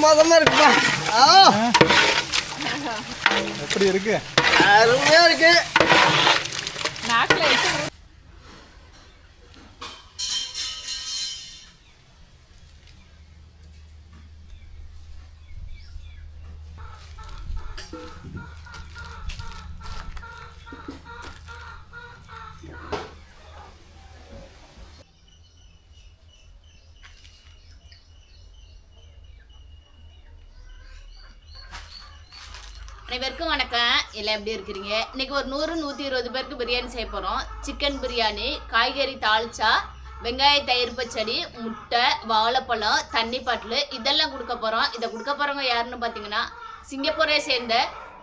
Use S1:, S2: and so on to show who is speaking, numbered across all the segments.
S1: பிரமாதமா இருக்குப்பா. ஆ.
S2: எப்படி இருக்கு?
S1: அருமையா இருக்கு.
S3: நாக்கில் அனைவருக்கும் வணக்கம். எல்லாம் எப்படி இருக்கிறீங்க? இன்னைக்கு ஒரு நூறு நூற்றி இருபது பேருக்கு பிரியாணி செய்ய போகிறோம் சிக்கன் பிரியாணி காய்கறி தாளிச்சா வெங்காய தயிர் பச்சடி முட்டை வாழைப்பழம் தண்ணி பாட்டில் இதெல்லாம் கொடுக்க போகிறோம் இதை கொடுக்க போகிறவங்க யாருன்னு பார்த்தீங்கன்னா சிங்கப்பூரை சேர்ந்த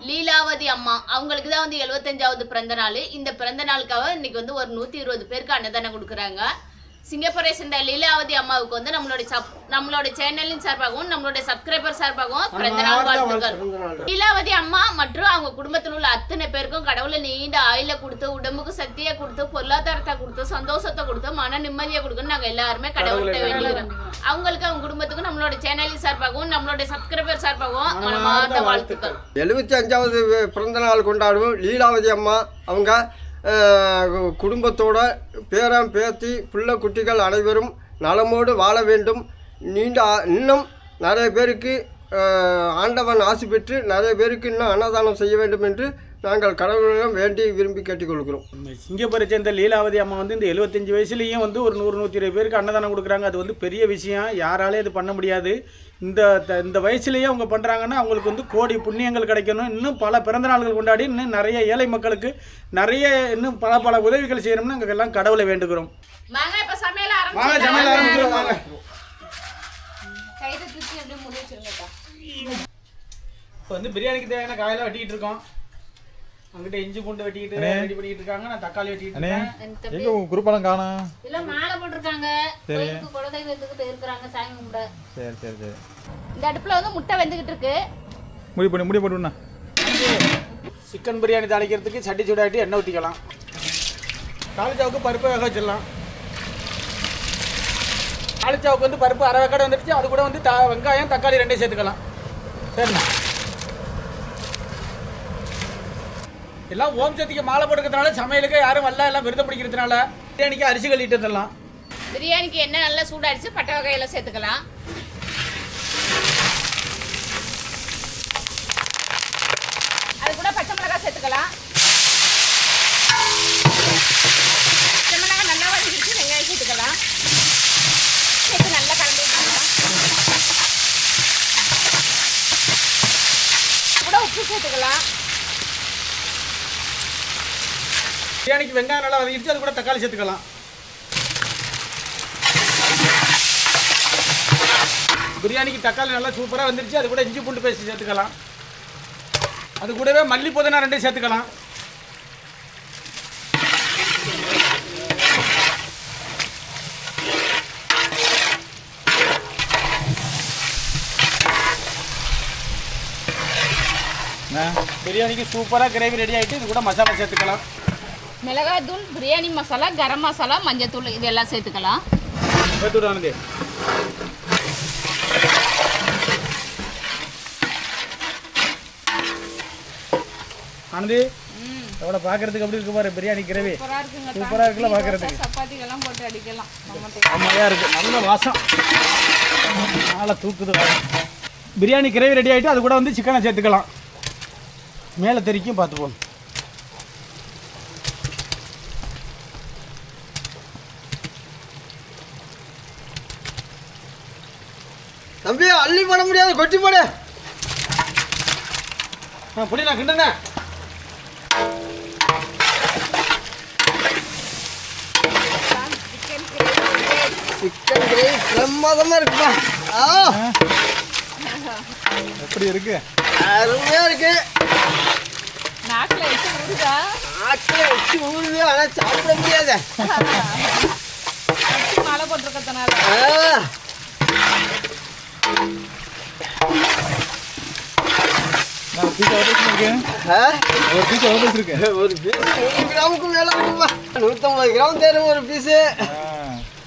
S3: லீலாவதி அம்மா. அவங்களுக்கு தான் வந்து எழுபத்தஞ்சாவது பிறந்த நாள். இந்த பிறந்த நாளுக்காக இன்னைக்கு வந்து ஒரு நூற்றி இருபது பேருக்கு அன்னதானம் கொடுக்குறாங்க. சிங்கப்பூரை சேர்ந்த லீலாவதி அம்மாவுக்கு வந்து நம்மளுடைய சப் நம்மளோட சேனலின் சார்பாகவும் நம்மளுடைய சப்ஸ்கிரைபர் சார்பாகவும் பிறந்த நாள் வாழ்த்துக்கள். லீலாவதி அம்மா மற்றும் அவங்க குடும்பத்தில் உள்ள அத்தனை பேருக்கும் கடவுளை நீண்ட ஆயில கொடுத்து உடம்புக்கு சக்தியை கொடுத்து பொருளாதாரத்தை கொடுத்து சந்தோஷத்தை கொடுத்து மன நிம்மதியை கொடுக்குன்னு நாங்க எல்லாருமே கடவுள்கிட்ட வேண்டிக்கிறோம். அவங்களுக்கு அவங்க குடும்பத்துக்கும் நம்மளோட சேனலின் சார்பாகவும் நம்மளுடைய சப்ஸ்கிரைபர் சார்பாகவும் மனமார்ந்த வாழ்த்துக்கள்.
S1: எழுபத்தி அஞ்சாவது பிறந்த நாள் கொண்டாடும் லீலாவதி அம்மா அவங்க குடும்பத்தோட பேரன் பேத்தி பிள்ளை குட்டிகள் அனைவரும் நலமோடு வாழ வேண்டும். நீண்ட இன்னும் நிறைய பேருக்கு ஆண்டவன் ஆசி பெற்று நிறைய பேருக்கு இன்னும் அன்னதானம் செய்ய வேண்டும் என்று நாங்கள் கடவுளிடம் வேண்டி விரும்பி கேட்டுக்கொள்கிறோம்.
S2: சிங்கப்பூரை சேர்ந்த லீலாவதி அம்மா வந்து இந்த எழுபத்தஞ்சு வயசுலேயும் வந்து ஒரு நூறு நூற்றி இருபது பேருக்கு அன்னதானம் கொடுக்குறாங்க. அது வந்து பெரிய விஷயம். யாராலையும் இது பண்ண முடியாது. இந்த த- இந்த வயசுலேயே அவங்க பண்ணுறாங்கன்னா அவங்களுக்கு வந்து கோடி புண்ணியங்கள் கிடைக்கணும். இன்னும் பல பிறந்த நாள்கள் கொண்டாடி இன்னும் நிறைய ஏழை மக்களுக்கு நிறைய இன்னும் பல பல உதவிகள் செய்யணும்னு நாங்கள் எல்லாம் கடவுளை வேண்டுகிறோம்.
S3: வாங்க சமையல்
S2: ஆரம்பிக்கிறோம் இப்போ வந்து பிரியாணிக்கு தேவையான காயெல்லாம் வெட்டிக்கிட்டு இருக்கோம். அங்கிட்ட இஞ்சி பூண்டு வெட்டிக்கிட்டு ரெடி பண்ணிக்கிட்டு இருக்காங்க நான் தக்காளி வெட்டிக்கிட்டு இருக்கேன்.
S4: எங்க உங்க குரூப்பெல்லாம் காணோம்
S3: இல்ல மாலை போட்டிருக்காங்க. கோயிலுக்கு குலதெய்வத்துக்கு சாமி கும்பிட.
S4: சரி சரி சரி.
S3: இந்த அடுப்புல வந்து முட்டை வெந்துகிட்டு இருக்கு.
S4: முடி பண்ணி முடி போட்டுண்ணா
S2: சிக்கன் பிரியாணி தாளிக்கிறதுக்கு சட்டி சூடாட்டி எண்ணெய் ஊற்றிக்கலாம் தாளிச்சாவுக்கு பருப்பு வேக வச்சிடலாம். தாளிச்சாவுக்கு வந்து பருப்பு அரை வேக்காடு வந்துடுச்சு. அது கூட வந்து த வெங்காயம் தக்காளி ரெண்டையும் சேர்த்துக்கலாம். சரிண்ணா. எல்லாம் ஓம் சக்திக்கு மாலை போட்டுக்கிறதுனால சமையலுக்கு யாரும் வரல எல்லாம் விருதம் பிடிக்கிறதுனால பிரியாணிக்கு அரிசி கழிட்டு தரலாம்
S3: பிரியாணிக்கு என்ன நல்லா சூடாடிச்சு பட்டை வகையில சேர்த்துக்கலாம். அது கூட பச்சை மிளகாய் சேர்த்துக்கலாம் பச்சை மிளகாய் நல்லா வதக்கிட்டு வெங்காயம் சேர்த்துக்கலாம் சேர்த்து நல்லா கலந்து விட்டுக்கலாம் கூட உப்பு சேர்த்துக்கலாம்
S2: பிரியாணிக்கு வெங்காயம் நல்லா வதக்கிடுச்சு அது கூட தக்காளி சேர்த்துக்கலாம். பிரியாணிக்கு தக்காளி நல்லா சூப்பராக வந்துருச்சு அது கூட இஞ்சி பூண்டு பேஸ்ட் சேர்த்துக்கலாம். அது கூடவே மல்லி புதினா ரெண்டையும் சேர்த்துக்கலாம். பிரியாணிக்கு சூப்பராக கிரேவி ரெடி ஆகிட்டு இது கூட மசாலா சேர்த்துக்கலாம்.
S3: மிளகாய் தூள் பிரியாணி மசாலா கரம் மசாலா மஞ்சத்தூள் இதெல்லாம் சேர்த்துக்கலாம்.
S2: ஆனந்தி எவ்வளோ பார்க்கறதுக்கு எப்படி இருக்கு பாரு பிரியாணி கிரேவி.
S3: சூப்பரா இருக்குங்க
S2: சூப்பரா இருக்குல்ல பார்க்கறதுக்கு.
S3: சப்பாத்திக்கெல்லாம் போட்டு அடிக்கலாம்.
S2: செம்மையாக இருக்குது நல்ல வாசம். நாளை தூக்குது. பிரியாணி கிரேவி ரெடி ஆகிட்டு அது கூட வந்து சிக்கனை சேர்த்துக்கலாம். மேலே தெரிக்கும் பார்த்துப்போம்
S1: தம்பி அள்ளி போட முடியாது கொட்டி போடு.
S2: புளி நான் கிண்டுனேன்
S1: சிக்கன் கிரேவி பிரமாதமா இருக்குப்பா. ஆ.
S4: எப்படி இருக்கு?
S1: அருமையா இருக்கு.
S3: நாக்கில் வச்சு ஊறுதா?
S1: ஆட்டில் வச்சு ஊறுது ஆனால் சாப்பிட முடியாது.
S3: மாலை போட்டிருக்கிறதுனால.
S1: ஆ.
S4: நான் பீஸ் எவ்வளோ ஒரு பீஸ் எவ்வளோ
S1: ஒரு பீஸ் நூறு கிராமுக்கு மேலே இருக்குப்பா நூற்றம்பது கிராம் தேரும் ஒரு பீஸு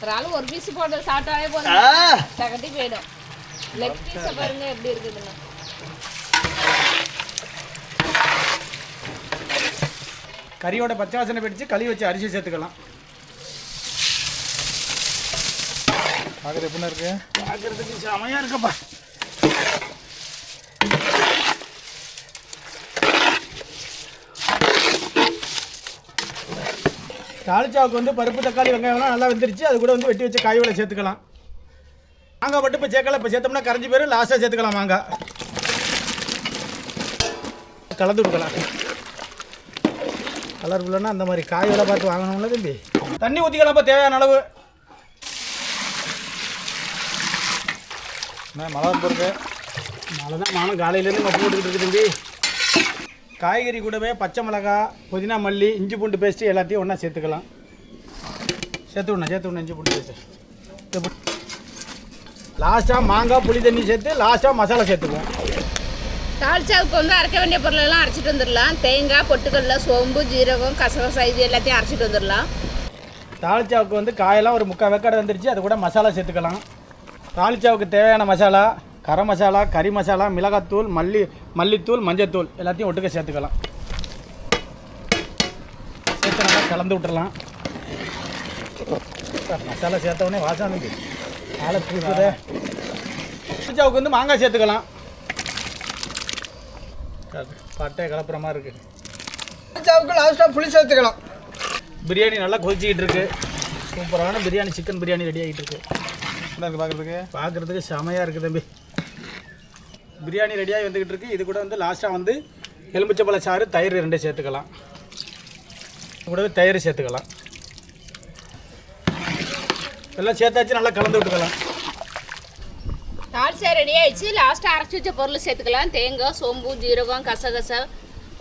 S3: ஒரு ஆள் ஒரு பீஸ் போட்டு சாப்பிட்டாலே போதும் தகட்டி போயிடும் லெக் பீஸை பாருங்க எப்படி இருக்குதுன்னு
S2: கறியோட பச்சை வாசனை பிடிச்சு களி வச்சு அரிசி சேர்த்துக்கலாம்.
S4: பார்க்குறது எப்படிண்ணா இருக்கு?
S2: பார்க்கறதுக்கு செமையாக இருக்கப்பா. தாளிச்சாவுக்கு வந்து பருப்பு தக்காளி வெங்காயம்லாம் நல்லா வெந்துருச்சு. அது கூட வந்து வெட்டி வச்ச காயோட சேர்த்துக்கலாம். மாங்காய் மட்டும் இப்போ சேர்க்கல. இப்போ சேர்த்தோம்னா கரைஞ்சி போயிடும் லாஸ்ட்டாக சேர்த்துக்கலாம் மாங்காய். கலந்து விடுக்கலாம் கலர்ஃபுல்லானா அந்த மாதிரி காயோட பார்த்து வாங்கணும்ல தம்பி. தண்ணி ஊற்றிக்கலாம்ப்பா தேவையான அளவு.
S4: அண்ணா மழை போருக்கு
S2: மழை தான் மானம் காலையிலேருந்து மப்பு போட்டுக்கிட்டு இருக்கு தம்பி. காய்கறி கூடவே பச்சை மிளகா புதினா மல்லி இஞ்சி பூண்டு பேஸ்ட்டு எல்லாத்தையும் ஒன்றா சேர்த்துக்கலாம். சேர்த்து விடணும் சேர்த்து விடணும் இஞ்சி பூண்டு பேஸ்ட்டு லாஸ்ட்டாக மாங்காய் புளி தண்ணி சேர்த்து லாஸ்ட்டாக மசாலா சேர்த்துக்குவோம்.
S3: தாளிச்சாவுக்கு வந்து அரைக்க வேண்டிய பொருளெல்லாம் அரைச்சிட்டு வந்துடலாம். தேங்காய் பொட்டுக்கடல சோம்பு ஜீரகம் கசகசா இது எல்லாத்தையும் அரைச்சிட்டு வந்துடலாம்.
S2: தாளிச்சாவுக்கு வந்து காயெல்லாம் ஒரு முக்கால் வெக்காடு வந்துருச்சு. அது கூட மசாலா சேர்த்துக்கலாம். தாளிச்சாவுக்கு தேவையான மசாலா கரம் மசாலா கறி மசாலா மிளகாத்தூள் மல்லி மல்லித்தூள் மஞ்சத்தூள் எல்லாத்தையும் ஒட்டுக்க சேர்த்துக்கலாம். சேர்த்து நல்லா கலந்து விட்டுறலாம். மசாலா சேர்த்த உடனே வாசம் இருக்கு ஆளை பூசுதே தாளிச்சாவுக்கு வந்து மாங்காய் சேர்த்துக்கலாம். பட்டை கலப்புற மாதிரி இருக்குது
S1: சாவுக்கு லாஸ்ட்டாக புளி சேர்த்துக்கலாம்.
S2: பிரியாணி நல்லா கொதிச்சிக்கிட்டு இருக்கு. சூப்பரான பிரியாணி சிக்கன் பிரியாணி ரெடி ஆகிட்டு இருக்கு.
S4: என்ன இருக்கு பார்க்குறதுக்கு
S2: பார்க்குறதுக்கு செமையாக இருக்குது தம்பி. பிரியாணி ரெடியாகி வந்துக்கிட்டு இருக்கு. இது கூட வந்து லாஸ்ட்டாக வந்து எலுமிச்சப்பழ சாறு தயிர் ரெண்டு சேர்த்துக்கலாம். கூடவே தயிர் சேர்த்துக்கலாம். எல்லாம் சேர்த்தாச்சு நல்லா கலந்து விட்டுக்கலாம்.
S3: தாளிச்சா ரெடி ஆயிடுச்சு. லாஸ்ட்டாக அரைச்சி வச்ச பொருள் சேர்த்துக்கலாம். தேங்காய் சோம்பு ஜீரகம் கசகசா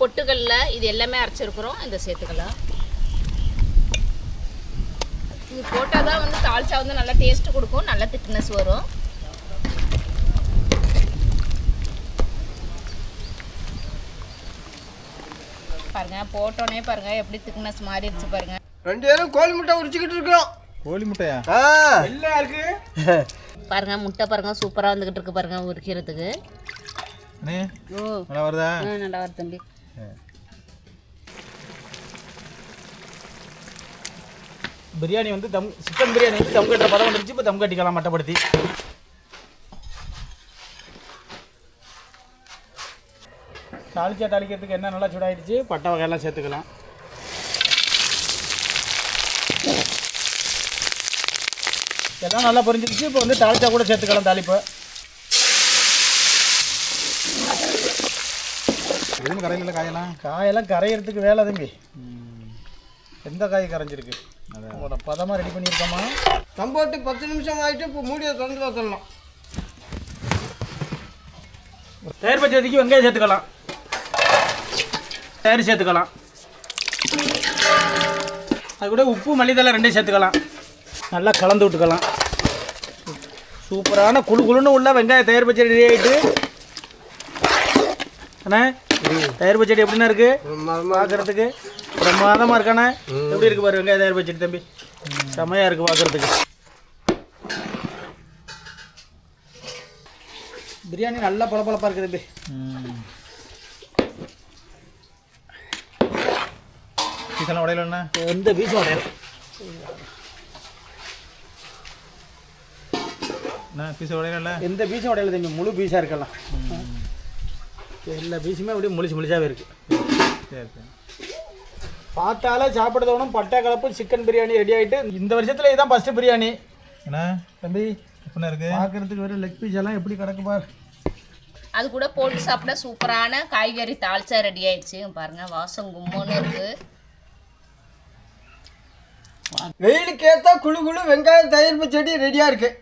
S3: பொட்டுக்கடல இது எல்லாமே அரைச்சிருக்கிறோம். இதை சேர்த்துக்கலாம். இது போட்டால் தான் வந்து தாளிச்சா வந்து நல்லா டேஸ்ட் கொடுக்கும். நல்ல திக்னஸ் வரும். பாருங்க போட்டோன்னே பாருங்க எப்படி திக்னஸ் மாறிடுச்சு பாருங்க.
S1: ரெண்டு பேரும் கோழி முட்டை உரிச்சிக்கிட்டு இருக்கிறோம்.
S4: கோழி முட்டையா?
S1: ஆ.
S2: எல்லாம் இருக்கு?
S3: பாருங்க முட்டை பாருங்க சூப்பராக வந்துகிட்டு இருக்கு பாருங்க உரிக்கிறதுக்கு.
S4: அண்ணே
S3: ஓ.
S4: நல்லா வருதா?
S3: நல்லா வரும் தம்பி.
S2: பிரியாணி வந்து தம் சிக்கன் பிரியாணி வந்து தம் கட்டுற பதம் வந்துருச்சு. இப்போ தம் கட்டிக்கலாம் மட்டப்படுத்தி. தாளிச்சா தாளிக்கிறதுக்கு என்ன நல்லா சூடாயிடுச்சு? பட்டை வகையெல்லாம் சேர்த்துக்கலாம். எல்லாம் நல்லா பொரிஞ்சிருச்சு. இப்போ வந்து தாளிச்சா கூட சேர்த்துக்கலாம் தாளிப்பு.
S4: எதுவும் கரையில் காயெல்லாம்?
S2: காயெல்லாம் கரையிறதுக்கு வேலை தம்பி. எந்த காய் கரைஞ்சிருக்கு? உங்களோட பதமாக ரெடி பண்ணியிருக்கோமா?
S1: தம் போட்டு பத்து நிமிஷம் ஆகிட்டு இப்போ மூடியை திறந்து வச்சிடலாம்.
S2: தயிர் பச்சடிக்கு வெங்காயம் சேர்த்துக்கலாம். தயிர் சேர்த்துக்கலாம். அது கூட உப்பு மல்லித்தலை ரெண்டையும் சேர்த்துக்கலாம். நல்லா கலந்து விட்டுக்கலாம். சூப்பரான குழு குழுன்னு உள்ள வெங்காய தயிர் பச்சடி ரெடி ஆகிட்டு அண்ணா தயிர் பச்சடி எப்படிண்ணா இருக்கு? பார்க்கறதுக்கு பிரமாதமாக இருக்காண்ணே எப்படி இருக்கு பாரு வெங்காய பச்சடி தம்பி? செமையாக இருக்கு பார்க்கறதுக்கு பிரியாணி நல்லா பளபளப்பாக இருக்குது தம்பி.
S4: பீஸெல்லாம் உடையலண்ணா
S2: எந்த பீஸும் உடையல.
S4: அண்ணா பீஸ் உடையல
S2: எந்த பீஸும் உடையல தம்பி முழு பீஸாக இருக்கலாம். எல்லா பீஸுமே அப்படியே முழிச்சு முழிச்சாவே இருக்கு.
S4: சரி சரி.
S2: பார்த்தாலே சாப்பிட தோணும் பட்டை கலப்பு சிக்கன் பிரியாணி ரெடி ஆகிட்டு இந்த வருஷத்தில் இதுதான் ஃபஸ்ட்டு பிரியாணி.
S4: அண்ணா
S2: தம்பி
S4: எப்படிண்ணா இருக்கு?
S2: பார்க்கறதுக்கு வெறும் லெக் பீஸ் எல்லாம் எப்படி கிடக்கு பார்.
S3: அது கூட போட்டு சாப்பிட சூப்பரான காய்கறி தாளிச்சா ரெடி ஆயிடுச்சு. பாருங்க வாசம் கும்மோன்னு இருக்கு.
S1: வெயிலுக்கு ஏற்ற குழு குழு வெங்காயம் தயிர் பச்சடி ரெடியாக இருக்குது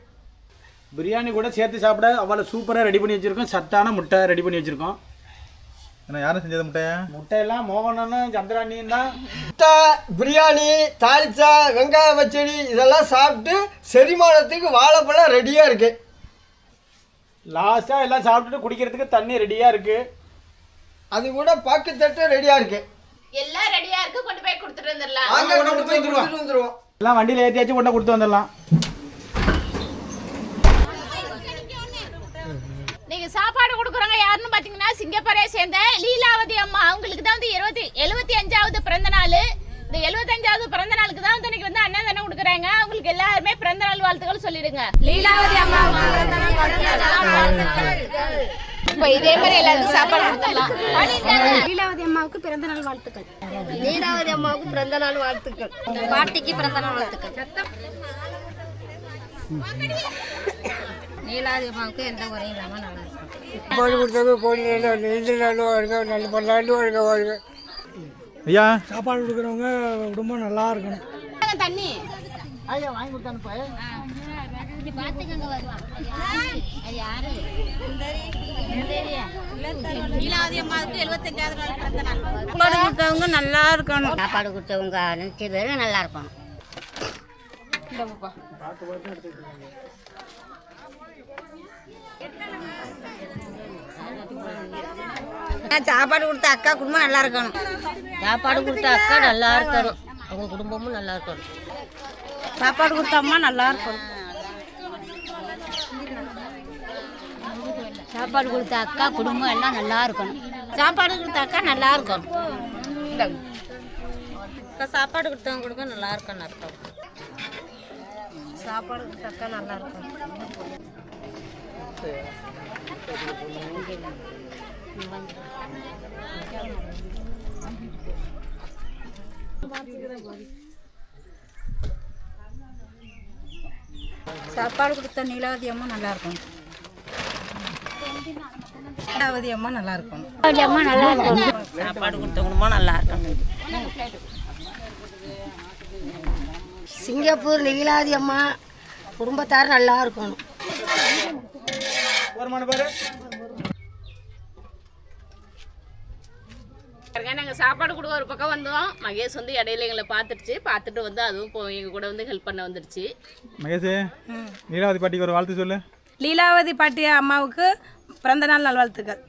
S2: பிரியாணி கூட சேர்த்து சாப்பிட அவ்வளோ சூப்பராக ரெடி பண்ணி வச்சுருக்கோம். சத்தான முட்டை ரெடி பண்ணி வச்சுருக்கோம்.
S4: அண்ணா யாரும் செஞ்சது முட்டையா?
S2: முட்டையெல்லாம் மோகனனும் சந்திராணியும் தான்.
S1: முட்டை பிரியாணி தாளிச்சா வெங்காய பச்சடி இதெல்லாம் சாப்பிட்டு செரிமானத்துக்கு வாழைப்பழம் ரெடியாக இருக்குது
S2: லாஸ்ட்டாக எல்லாம் சாப்பிட்டுட்டு குடிக்கிறதுக்கு தண்ணி ரெடியாக இருக்குது
S1: அது கூட பாக்கு தட்டு ரெடியாக இருக்குது
S3: எல்லாம் ரெடியா இருக்கு கொண்டு போய் கொடுத்துட்டு வந்துடலாம்.
S2: எல்லாம் வண்டியில் ஏற்றியாச்சும் கொண்டு கொடுத்து வந்துடலாம்.
S3: கொடுக்குறவங்க யாருன்னு பாத்தீங்கன்னா சிங்கப்பூரை சேர்ந்த லீலாவதி அம்மா. அவங்களுக்கு தான் வந்து இருபத்தி எழுபத்தி அஞ்சாவது பிறந்த நாள். இந்த எழுபத்தஞ்சாவது பிறந்த நாளுக்கு தான் வந்து இன்னைக்கு வந்து அன்னதானம் கொடுக்குறாங்க. அவங்களுக்கு எல்லாருமே பிறந்த நாள் வாழ்த்துக்கள் சொல்லிடுங்க. லீலாவதி அம்மா இப்போ இதே மாதிரி எல்லாருக்கும் சாப்பாடு கொடுத்துடலாம்.
S5: லீலாவதி அம்மாவுக்கு பிறந்த நாள் வாழ்த்துக்கள்.
S6: லீலாவதி அம்மாவுக்கு பிறந்த நாள் வாழ்த்துக்கள். பாட்டிக்கு பிறந்த நாள் வாழ்த்துக்கள். லீலாவதி அம்மாவுக்கு எந்த குறையும் இல்லாமல் நல்லா இருக்கும்.
S1: சாப்பாடு கொடுத்தவங்க கோடி நல்ல நெஞ்சு நல்ல வருங்க நல்ல பல்லாண்டு வருங்க வருங்க
S4: ஐயா
S7: சாப்பாடு கொடுக்குறவங்க குடும்பம் நல்லா இருக்கணும்
S3: தண்ணி
S6: சாப்பாடு கொடுத்தவங்க நல்லா இருக்கணும். சாப்பாடு கொடுத்தவங்க நினச்ச பேர் நல்லா இருக்கணும். சாப்பாடு கொடுத்த அக்கா குடும்பம் நல்லா இருக்கணும். சாப்பாடு கொடுத்த அக்கா நல்லா இருக்கணும். அவங்க குடும்பமும் நல்லா இருக்கணும். சாப்பாடு கொடுத்த அம்மா நல்லா இருக்கணும். சாப்பாடு கொடுத்த அக்கா குடும்பம் எல்லாம் நல்லா இருக்கணும். சாப்பாடு கொடுத்த அக்கா நல்லா இருக்கணும். அக்கா சாப்பாடு கொடுத்தவங்க குடும்பம் நல்லா இருக்கணும் அர்த்தம். சாப்பாடு கொடுத்த அக்கா நல்லா இருக்கணும்
S5: சாப்பாடு கொடுத்த நீலாவதி அம்மா நல்லா இருக்கும். நீலாவதி அம்மா நல்லா இருக்கும்.
S6: அம்மா நல்லா இருக்கணும்
S5: சாப்பாடு கொடுத்த குடும்பம் நல்லா இருக்கணும்
S6: சிங்கப்பூர் லீலாதி அம்மா குடும்பத்தார் நல்லா இருக்கணும்.
S3: நாங்கள் சாப்பாடு கொடுக்க ஒரு பக்கம் வந்தோம். மகேஷ் வந்து இடையில எங்களை பார்த்துடுச்சு. பார்த்துட்டு வந்து அதுவும் இப்போ எங்கள் கூட வந்து ஹெல்ப் பண்ண வந்துடுச்சு.
S4: மகேஷ் நீலாவதி பாட்டிக்கு ஒரு வாழ்த்து சொல்லு.
S7: லீலாவதி பாட்டி அம்மாவுக்கு பிறந்த நாள் நல்வாழ்த்துக்கள்.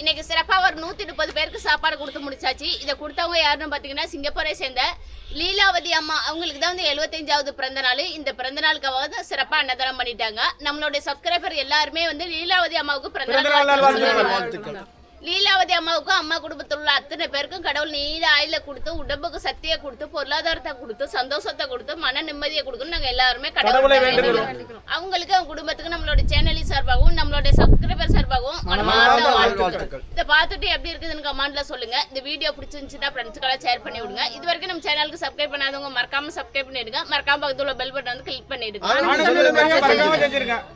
S3: இன்னைக்கு சிறப்பாக ஒரு நூற்றி முப்பது பேருக்கு சாப்பாடு கொடுத்து முடிச்சாச்சு. இதை கொடுத்தவங்க யாருன்னு பார்த்தீங்கன்னா சிங்கப்பூரை சேர்ந்த லீலாவதி அம்மா. அவங்களுக்கு தான் வந்து எழுபத்தஞ்சாவது பிறந்த நாள். இந்த பிறந்த நாளுக்காக தான் சிறப்பாக அன்னதானம் பண்ணிட்டாங்க. நம்மளுடைய சப்ஸ்கிரைபர் எல்லாருமே வந்து லீலாவதி அம்மாவுக்கு பிறந்த நாள். லீலாவதி அம்மாவுக்கும் அம்மா குடும்பத்தில் உள்ள அத்தனை பேருக்கும் கடவுள் நீண்ட ஆயில கொடுத்து உடம்புக்கு சக்தியை கொடுத்து பொருளாதாரத்தை கொடுத்து சந்தோஷத்தை கொடுத்து மன நிம்மதியை கொடுக்கணும் நாங்க எல்லாருமே கடவுளை அவங்களுக்கு அவங்க குடும்பத்துக்கு நம்மளோட சேனலி சார்பாகவும் நம்மளோட சப்ஸ்கிரைபர் சார்பாகவும் வாழ்த்துக்கள். இதை பார்த்துட்டு எப்படி இருக்குதுன்னு கமெண்ட்ல சொல்லுங்க. இந்த வீடியோ பிடிச்சிருந்துச்சுன்னா ஃப்ரெண்ட்ஸ்க்கெல்லாம் ஷேர் பண்ணி விடுங்க. இது வரைக்கும் நம்ம சேனலுக்கு சப்ஸ்கிரைப் பண்ணாதவங்க மறக்காம சப்ஸ்கிரைப் பண்ணிடுங்க. மறக்காம பக்கத்துல பெல் பட்டன் வந்து கிளிக் பண்ணிடுங்க.